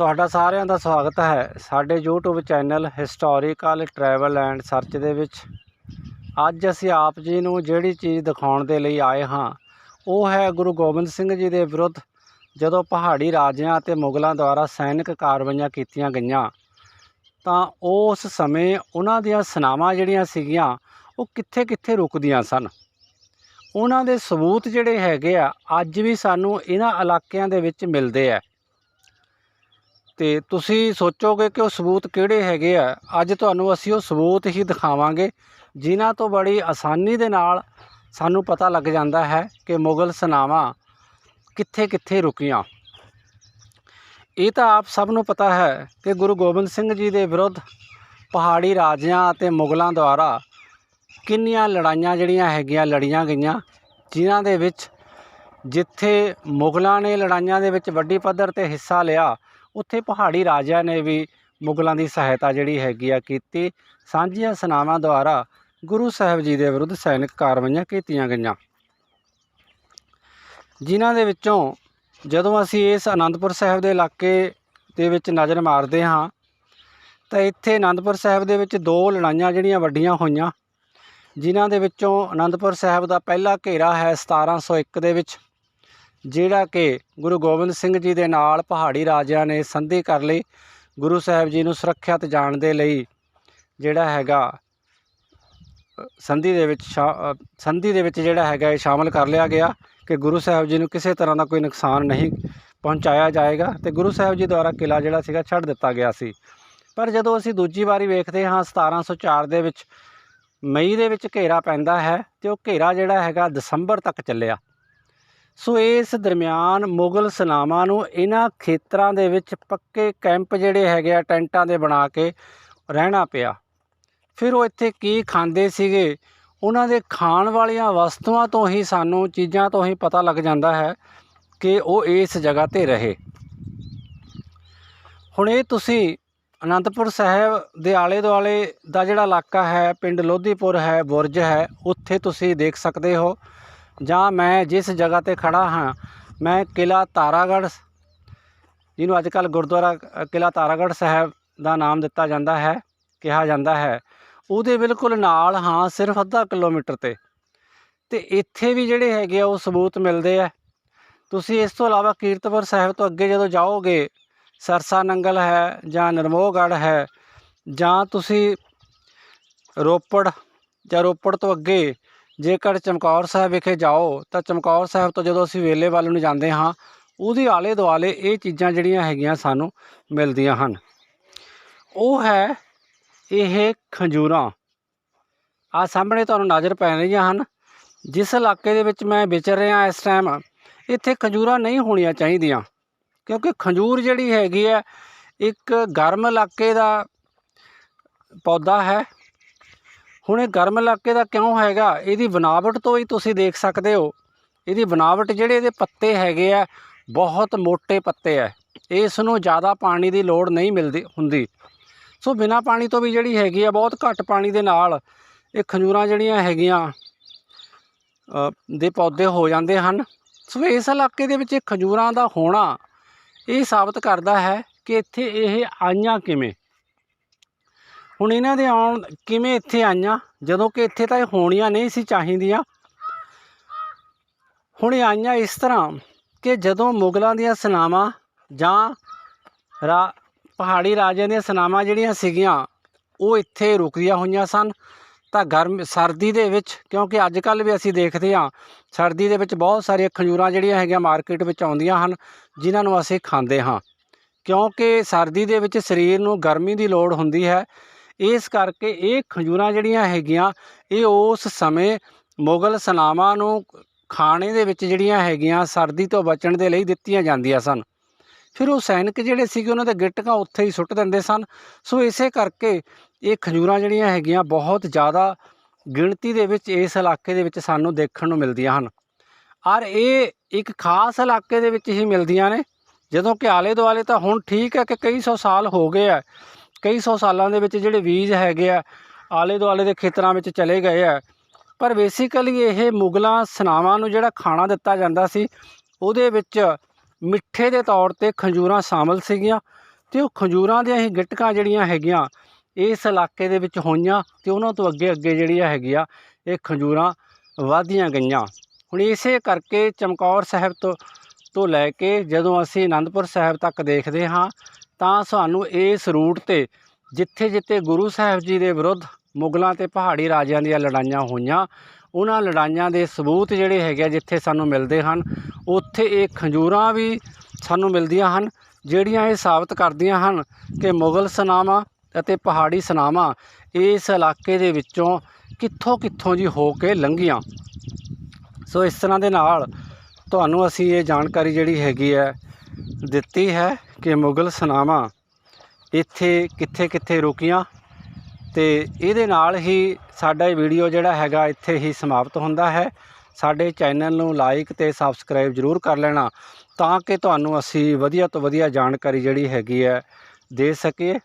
ਤੁਹਾਡਾ ਸਾਰਿਆਂ ਦਾ ਸਵਾਗਤ ਹੈ ਸਾਡੇ YouTube channel historical travel and search ਦੇ ਵਿੱਚ। ਅੱਜ ਅਸੀਂ ਆਪ ਜੀ ਨੂੰ ਜਿਹੜੀ ਚੀਜ਼ ਦਿਖਾਉਣ ਦੇ ਲਈ ਆਏ ਹਾਂ, ਉਹ ਹੈ ਗੁਰੂ ਗੋਬਿੰਦ ਸਿੰਘ ਜੀ ਦੇ ਵਿਰੁੱਧ ਜਦੋਂ ਪਹਾੜੀ ਰਾਜਿਆਂ ਅਤੇ ਮੁਗਲਾਂ ਦੁਆਰਾ ਸੈਨਿਕ ਕਾਰਵਾਈਆਂ ਕੀਤੀਆਂ ਗਈਆਂ, ਤਾਂ ਉਸ ਸਮੇਂ ਉਹਨਾਂ ਦੀਆਂ ਸਨਾਵਾਂ ਜਿਹੜੀਆਂ ਸੀਗੀਆਂ, ਉਹ ਕਿੱਥੇ ਕਿੱਥੇ ਰੁਕਦੀਆਂ ਸਨ। ਉਹਨਾਂ ਦੇ ਸਬੂਤ ਜਿਹੜੇ ਹੈਗੇ ਆ, ਅੱਜ ਵੀ ਸਾਨੂੰ ਇਹਨਾਂ ਇਲਾਕਿਆਂ ਦੇ ਵਿੱਚ ਮਿਲਦੇ ਆ। ਤੇ ਤੁਸੀਂ ਸੋਚੋਗੇ ਕਿ ਉਹ ਸਬੂਤ ਕਿਹੜੇ ਹੈਗੇ ਆ? ਅੱਜ ਤੁਹਾਨੂੰ ਅਸੀਂ ਉਹ ਸਬੂਤ ਹੀ ਦਿਖਾਵਾਂਗੇ, ਜਿਨ੍ਹਾਂ ਤੋਂ ਬੜੀ ਆਸਾਨੀ ਦੇ ਨਾਲ ਸਾਨੂੰ ਪਤਾ ਲੱਗ ਜਾਂਦਾ ਹੈ ਕਿ ਮੁਗਲ ਸਨਾਵਾਂ ਕਿੱਥੇ ਕਿੱਥੇ ਰੁਕੀਆਂ। ਇਹ ਤਾਂ ਆਪ ਸਭ ਨੂੰ ਪਤਾ ਹੈ ਕਿ ਗੁਰੂ ਗੋਬਿੰਦ ਸਿੰਘ ਜੀ ਦੇ ਵਿਰੁੱਧ ਪਹਾੜੀ ਰਾਜਿਆਂ ਅਤੇ ਮੁਗਲਾਂ ਦੁਆਰਾ ਕਿੰਨੀਆਂ ਲੜਾਈਆਂ ਜਿਹੜੀਆਂ ਹੈਗੀਆਂ, ਲੜੀਆਂ ਗਈਆਂ, ਜਿਨ੍ਹਾਂ ਦੇ ਵਿੱਚ ਜਿੱਥੇ ਮੁਗਲਾਂ ਨੇ ਲੜਾਈਆਂ ਦੇ ਵਿੱਚ ਵੱਡੀ ਪੱਧਰ ਤੇ ਹਿੱਸਾ ਲਿਆ ਉੱਥੇ ਪਹਾੜੀ ਰਾਜਿਆਂ ਨੇ ਵੀ ਮੁਗਲਾਂ ਦੀ ਸਹਾਇਤਾ ਜਿਹੜੀ ਹੈਗੀ ਆ ਕੀਤੀ। ਸਾਂਝੀਆਂ ਸਨਾਵਾਂ ਦੁਆਰਾ ਗੁਰੂ ਸਾਹਿਬ ਜੀ ਦੇ ਵਿਰੁੱਧ ਸੈਨਿਕ ਕਾਰਵਾਈਆਂ ਕੀਤੀਆਂ ਗਈਆਂ। ਜਿਨ੍ਹਾਂ ਦੇ ਵਿੱਚੋਂ ਜਦੋਂ ਅਸੀਂ ਇਸ ਆਨੰਦਪੁਰ ਸਾਹਿਬ ਦੇ ਇਲਾਕੇ ਦੇ ਵਿੱਚ ਨਜ਼ਰ ਮਾਰਦੇ ਹਾਂ, ਤਾਂ ਇੱਥੇ ਆਨੰਦਪੁਰ ਸਾਹਿਬ ਦੇ ਵਿੱਚ ਦੋ ਲੜਾਈਆਂ ਜਿਹੜੀਆਂ ਵੱਡੀਆਂ ਹੋਈਆਂ। ਜਿਨ੍ਹਾਂ ਦੇ ਵਿੱਚੋਂ ਆਨੰਦਪੁਰ ਸਾਹਿਬ ਦਾ ਪਹਿਲਾ ਘੇਰਾ ਹੈ 1701 ਦੇ ਵਿੱਚ। ਜਿਹੜਾ ਕਿ ਗੁਰੂ ਗੋਬਿੰਦ ਸਿੰਘ ਜੀ ਦੇ ਨਾਲ ਪਹਾੜੀ ਰਾਜਿਆਂ ਨੇ ਸੰਧੀ ਕਰ ਲਈ, ਗੁਰੂ ਸਾਹਿਬ ਜੀ ਨੂੰ ਸੁਰੱਖਿਅਤ ਜਾਣ ਦੇ ਲਈ ਜਿਹੜਾ ਹੈਗਾ, ਸੰਧੀ ਦੇ ਵਿੱਚ ਸ਼ਾ- ਸੰਧੀ ਦੇ ਵਿੱਚ ਜਿਹੜਾ ਹੈਗਾ ਇਹ ਸ਼ਾਮਲ ਕਰ ਲਿਆ ਗਿਆ ਕਿ ਗੁਰੂ ਸਾਹਿਬ ਜੀ ਨੂੰ ਕਿਸੇ ਤਰ੍ਹਾਂ ਦਾ ਕੋਈ ਨੁਕਸਾਨ ਨਹੀਂ ਪਹੁੰਚਾਇਆ ਜਾਏਗਾ ਤੇ ਗੁਰੂ ਸਾਹਿਬ ਜੀ ਦੁਆਰਾ ਕਿਲਾ ਜਿਹੜਾ ਸੀਗਾ ਛੱਡ ਦਿੱਤਾ ਗਿਆ ਸੀ। ਪਰ ਜਦੋਂ ਅਸੀਂ ਦੂਜੀ ਵਾਰੀ ਵੇਖਦੇ ਹਾਂ 1704 ਦੇ ਵਿੱਚ, ਮਈ ਦੇ ਵਿੱਚ ਘੇਰਾ ਪੈਂਦਾ ਹੈ ਤੇ ਉਹ ਘੇਰਾ ਜਿਹੜਾ ਹੈਗਾ ਦਸੰਬਰ ਤੱਕ ਚੱਲਿਆ। ਸੋ ਇਸ ਦਰਮਿਆਨ ਮੁਗਲ ਸਲਾਮਾਂ ਨੂੰ ਇਹਨਾਂ ਖੇਤਰਾਂ ਦੇ ਵਿੱਚ ਪੱਕੇ ਕੈਂਪ ਜਿਹੜੇ ਹੈਗੇ ਆ, ਟੈਂਟਾਂ ਦੇ ਬਣਾ ਕੇ ਰਹਿਣਾ ਪਿਆ। ਫਿਰ ਉਹ ਇੱਥੇ ਕੀ ਖਾਂਦੇ ਸੀਗੇ? ਉਹਨਾਂ ਦੇ ਖਾਣ ਵਾਲੀਆਂ ਵਸਤੂਆਂ ਤੋਂ ਹੀ ਸਾਨੂੰ, ਚੀਜ਼ਾਂ ਤੋਂ ਹੀ ਪਤਾ ਲੱਗ ਜਾਂਦਾ ਹੈ ਕਿ ਉਹ ਇਸ ਜਗ੍ਹਾ ਤੇ ਰਹੇ। ਹੁਣ ਇਹ ਤੁਸੀਂ ਅਨੰਦਪੁਰ ਸਾਹਿਬ ਦੇ ਆਲੇ ਦੁਆਲੇ ਦਾ ਜਿਹੜਾ ਇਲਾਕਾ ਹੈ, ਪਿੰਡ ਲੋਧੀਪੁਰ ਹੈ, ਬੁਰਜ ਹੈ, ਉੱਥੇ ਤੁਸੀਂ ਦੇਖ ਸਕਦੇ ਹੋ। ਜਾਂ ਮੈਂ ਜਿਸ ਜਗ੍ਹਾ ਤੇ ਖੜਾ ਹਾਂ ਮੈਂ ਕਿਲਾ ਤਾਰਾਗੜ੍ਹ ਜਿਹਨੂੰ ਅੱਜ ਕੱਲ੍ਹ ਗੁਰਦੁਆਰਾ ਅ, ਕਿਲਾ ਤਾਰਾਗੜ੍ਹ ਸਾਹਿਬ ਦਾ ਨਾਮ ਦਿੱਤਾ ਜਾਂਦਾ ਹੈ ਕਿਹਾ ਜਾਂਦਾ ਹੈ। ਉਹਦੇ ਬਿਲਕੁਲ ਨਾਲ ਹਾਂ ਸਿਰਫ ਅੱਧਾ ਕਿਲੋਮੀਟਰ ਤੇ। ਤੇ ਇੱਥੇ ਵੀ ਜਿਹੜੇ ਹੈਗੇ ਆ ਉਹ ਸਬੂਤ ਮਿਲਦੇ ਆ। ਤੁਸੀਂ ਇਸ ਤੋਂ ਇਲਾਵਾ ਕੀਰਤਪੁਰ ਸਾਹਿਬ ਤੋਂ ਅੱਗੇ ਜਦੋਂ ਜਾਓਗੇ ਸਰਸਾ ਨੰਗਲ ਹੈ ਜਾਂ ਨਰਮੋਹਗੜ੍ਹ ਹੈ ਜਾਂ ਤੁਸੀਂ ਰੋਪੜ ਜਾਂ ਰੋਪੜ ਤੋਂ ਅੱਗੇ ਜੇਕਰ ਚਮਕੌਰ ਸਾਹਿਬ ਵਿਖੇ ਜਾਓ, ਤਾਂ ਚਮਕੌਰ ਸਾਹਿਬ ਤੋਂ ਜਦੋਂ ਅਸੀਂ ਵੇਲੇ ਵੱਲ ਨੂੰ ਜਾਂਦੇ ਹਾਂ, ਉਹਦੇ ਆਲੇ ਦੁਆਲੇ ਇਹ ਚੀਜ਼ਾਂ ਜਿਹੜੀਆਂ ਹੈਗੀਆਂ ਸਾਨੂੰ ਮਿਲਦੀਆਂ ਹਨ। ਉਹ ਹੈ ਇਹ ਖੰਜੂਰਾਂ। ਆ ਸਾਹਮਣੇ ਤੁਹਾਨੂੰ ਨਜ਼ਰ ਪੈ ਰਹੀਆਂ ਹਨ। ਜਿਸ ਇਲਾਕੇ ਦੇ ਵਿੱਚ ਮੈਂ ਵਿਚਰ ਰਿਹਾ ਇਸ ਟਾਈਮ, ਇੱਥੇ ਖੰਜੂਰਾਂ ਨਹੀਂ ਹੋਣੀਆਂ ਚਾਹੀਦੀਆਂ, ਕਿਉਂਕਿ ਖੰਜੂਰ ਜਿਹੜੀ ਹੈਗੀ ਹੈ, ਇੱਕ ਗਰਮ ਇਲਾਕੇ ਦਾ ਪੌਦਾ ਹੈ। ਹੁਣ ਇਹ ਗਰਮ ਇਲਾਕੇ ਦਾ ਕਿਉਂ ਹੈਗਾ? ਇਹਦੀ ਬਨਾਵਟ ਤੋਂ ਹੀ ਤੁਸੀਂ ਦੇਖ ਸਕਦੇ ਹੋ। ਇਹਦੀ ਬਨਾਵਟ ਜਿਹੜੇ ਇਹਦੇ ਪੱਤੇ ਹੈਗੇ ਆ, ਬਹੁਤ ਮੋٹے ਪੱਤੇ ਆ। ਇਸ ਨੂੰ ਜ਼ਿਆਦਾ ਪਾਣੀ ਦੀ ਲੋੜ ਨਹੀਂ ਮਿਲਦੀ, ਹੁੰਦੀ। ਸੋ ਬਿਨਾ ਪਾਣੀ ਤੋਂ ਵੀ ਜਿਹੜੀ ਹੈਗੀ ਆ, ਬਹੁਤ ਘੱਟ ਪਾਣੀ ਦੇ ਨਾਲ ਇਹ ਖੰਜੂਰਾਂ ਜਿਹੜੀਆਂ ਹੈਗੀਆਂ ਦੇ ਪੌਦੇ ਹੋ ਜਾਂਦੇ ਹਨ। ਸੋ ਇਸ ਇਲਾਕੇ ਦੇ ਵਿੱਚ ਇਹ ਖੰਜੂਰਾਂ ਦਾ ਹੋਣਾ, ਇਹ ਸਾਬਤ ਕਰਦਾ ਹੈ ਕਿ ਇੱਥੇ ਇਹ ਆਈਆਂ ਕਿਵੇਂ? ਹੁਣ ਇਹਨਾਂ ਦੇ ਆਉਣ ਕਿਵੇਂ ਇੱਥੇ ਆਈਆਂ? ਜਦੋਂ ਕਿ ਇੱਥੇ ਤਾਂ ਇਹ ਹੋਣੀਆਂ ਨਹੀਂ ਸੀ ਚਾਹੀਦੀਆਂ। ਹੁਣ ਇਹ ਆਈਆਂ ਇਸ ਤਰ੍ਹਾਂ ਕਿ ਜਦੋਂ ਮੁਗਲਾਂ ਦੀਆਂ ਸਨਾਵਾਂ ਜਾਂ ਰਾ, ਪਹਾੜੀ ਰਾਜਿਆਂ ਦੀਆਂ ਸਨਾਵਾਂ ਜਿਹੜੀਆਂ ਸੀਗੀਆਂ, ਉਹ ਇੱਥੇ ਰੁਕਦੀਆਂ ਹੋਈਆਂ ਸਨ। ਤਾਂ ਗਰਮ, ਸਰਦੀ ਦੇ ਵਿੱਚ, ਕਿਉਂਕਿ ਅੱਜ ਕੱਲ ਵੀ ਅਸੀਂ ਦੇਖਦੇ ਹਾਂ, ਸਰਦੀ ਦੇ ਵਿੱਚ ਬਹੁਤ ਸਾਰੀਆਂ ਖਜੂਰਾਂ ਜਿਹੜੀਆਂ ਹੈਗੀਆਂ ਮਾਰਕੀਟ ਵਿੱਚ ਆਉਂਦੀਆਂ ਹਨ, ਜਿਨ੍ਹਾਂ ਨੂੰ ਅਸੀਂ ਖਾਂਦੇ ਹਾਂ। ਕਿਉਂਕਿ ਸਰਦੀ ਦੇ ਵਿੱਚ ਸਰੀਰ ਨੂੰ ਗਰਮੀ ਦੀ ਲੋੜ ਹੁੰਦੀ ਹੈ ਇਸ ਕਰਕੇ ਇਹ ਖੰਜੂਰਾਂ ਜਿਹੜੀਆਂ ਹੈਗੀਆਂ, ਇਹ ਉਸ ਸਮੇਂ ਮੁਗਲ ਸਨਾਵਾਂ ਨੂੰ ਖਾਣੇ ਦੇ ਵਿੱਚ ਜਿਹੜੀਆਂ ਹੈਗੀਆਂ, ਸਰਦੀ ਤੋਂ ਬਚਣ ਦੇ ਲਈ ਦਿੱਤੀਆਂ ਜਾਂਦੀਆਂ ਸਨ। ਫਿਰ ਉਹ ਸੈਨਿਕ ਜਿਹੜੇ ਸੀਗੇ, ਉਹਨਾਂ ਦੇ ਗਿੱਟਕਾਂ ਉੱਥੇ ਹੀ ਸੁੱਟ ਦਿੰਦੇ ਸਨ। ਸੋ ਇਸੇ ਕਰਕੇ ਇਹ ਖੰਜੂਰਾਂ ਜਿਹੜੀਆਂ ਹੈਗੀਆਂ, ਬਹੁਤ ਜ਼ਿਆਦਾ ਗਿਣਤੀ ਦੇ ਵਿੱਚ ਇਸ ਇਲਾਕੇ ਦੇ ਵਿੱਚ ਸਾਨੂੰ ਦੇਖਣ ਨੂੰ ਮਿਲਦੀਆਂ ਹਨ। ਔਰ ਇਹ ਇੱਕ ਖਾਸ ਇਲਾਕੇ ਦੇ ਵਿੱਚ ਹੀ ਮਿਲਦੀਆਂ ਨੇ। ਜਦੋਂ ਕਿ ਆਲੇ ਦੁਆਲੇ ਤਾਂ ਹੁਣ ਠੀਕ ਹੈ ਕਿ ਕਈ ਸੌ ਸਾਲ ਹੋ ਗਏ ਆ ਕਈ ਸੌ ਸਾਲਾਂ ਦੇ ਵਿੱਚ ਜਿਹੜੇ ਬੀਜ ਹੈਗੇ ਆ, ਆਲੇ ਦੁਆਲੇ ਦੇ ਖੇਤਰਾਂ ਵਿੱਚ ਚਲੇ ਗਏ ਆ। ਪਰ ਬੇਸਿਕਲੀ ਇਹ ਮੁਗਲਾਂ ਸਨਾਵਾਂ ਨੂੰ ਜਿਹੜਾ ਖਾਣਾ ਦਿੱਤਾ ਜਾਂਦਾ ਸੀ, ਉਹਦੇ ਵਿੱਚ ਮਿੱਠੇ ਦੇ ਤੌਰ ਤੇ ਖੰਜੂਰਾਂ ਸ਼ਾਮਲ ਸੀਗੀਆਂ ਤੇ ਉਹ ਖੰਜੂਰਾਂ ਦੀਆਂ ਹੀ ਗਿਟਕਾਂ ਜਿਹੜੀਆਂ ਹੈਗੀਆਂ, ਇਸ ਇਲਾਕੇ ਦੇ ਵਿੱਚ ਹੋਈਆਂ ਤੇ ਉਹਨਾਂ ਤੋਂ ਅੱਗੇ ਅੱਗੇ ਜਿਹੜੀਆਂ ਹੈਗੀਆਂ, ਇਹ ਖੰਜੂਰਾਂ ਵਧਦੀਆਂ ਗਈਆਂ। ਹੁਣ ਇਸੇ ਕਰਕੇ ਚਮਕੌਰ ਸਾਹਿਬ ਤੋਂ ਤੋਂ ਲੈ ਕੇ ਜਦੋਂ ਅਸੀਂ ਆਨੰਦਪੁਰ ਸਾਹਿਬ ਤੱਕ ਦੇਖਦੇ ਹਾਂ ਤਾਂ ਸਾਨੂੰ ਇਸ ਰੂਟ ਤੇ ਜਿੱਥੇ ਜਿੱਥੇ ਗੁਰੂ ਸਾਹਿਬ ਜੀ ਦੇ ਵਿਰੁੱਧ ਮੁਗਲਾਂ ਤੇ ਪਹਾੜੀ ਰਾਜਿਆਂ ਦੀਆਂ ਲੜਾਈਆਂ ਹੋਈਆਂ, ਉਹਨਾਂ ਲੜਾਈਆਂ ਦੇ ਸਬੂਤ ਜਿਹੜੇ ਹੈਗੇ ਆ ਜਿੱਥੇ ਸਾਨੂੰ ਮਿਲਦੇ ਹਨ, ਉੱਥੇ ਇਹ ਖੰਜੂਰਾਂ ਵੀ ਸਾਨੂੰ ਮਿਲਦੀਆਂ ਹਨ, ਜਿਹੜੀਆਂ ਇਹ ਸਾਬਤ ਕਰਦੀਆਂ ਹਨ ਕਿ ਮੁਗਲ ਸਨਾਵਾਂ ਅਤੇ ਪਹਾੜੀ ਸਨਾਵਾਂ ਇਸ ਇਲਾਕੇ ਦੇ ਵਿੱਚੋਂ ਕਿੱਥੋਂ ਕਿੱਥੋਂ ਜੀ ਹੋ ਕੇ ਲੰਘੀਆਂ। ਸੋ ਇਸ ਤਰ੍ਹਾਂ ਦੇ ਨਾਲ ਤੁਹਾਨੂੰ ਅਸੀਂ ਇਹ ਜਾਣਕਾਰੀ ਜਿਹੜੀ ਹੈਗੀ ਹੈ ਦਿੱਤੀ ਹੈ ਕਿ ਮੁਗਲ ਸਨਾਵਾਂ ਇੱਥੇ ਕਿੱਥੇ ਕਿੱਥੇ ਰੁਕੀਆਂ ਤੇ ਇਹਦੇ ਨਾਲ ਹੀ ਸਾਡਾ ਇਹ ਵੀਡੀਓ ਜਿਹੜਾ ਹੈਗਾ ਇੱਥੇ ਹੀ ਸਮਾਪਤ ਹੁੰਦਾ ਹੈ। ਸਾਡੇ ਚੈਨਲ ਨੂੰ ਲਾਈਕ ਤੇ ਸਬਸਕ੍ਰਾਈਬ ਜ਼ਰੂਰ ਕਰ ਲੈਣਾ ਤਾਂ ਕਿ ਤੁਹਾਨੂੰ ਅਸੀਂ ਵਧੀਆ ਤੋਂ ਵਧੀਆ ਜਾਣਕਾਰੀ ਜਿਹੜੀ ਹੈਗੀ ਹੈ ਦੇ ਸਕੀਏ।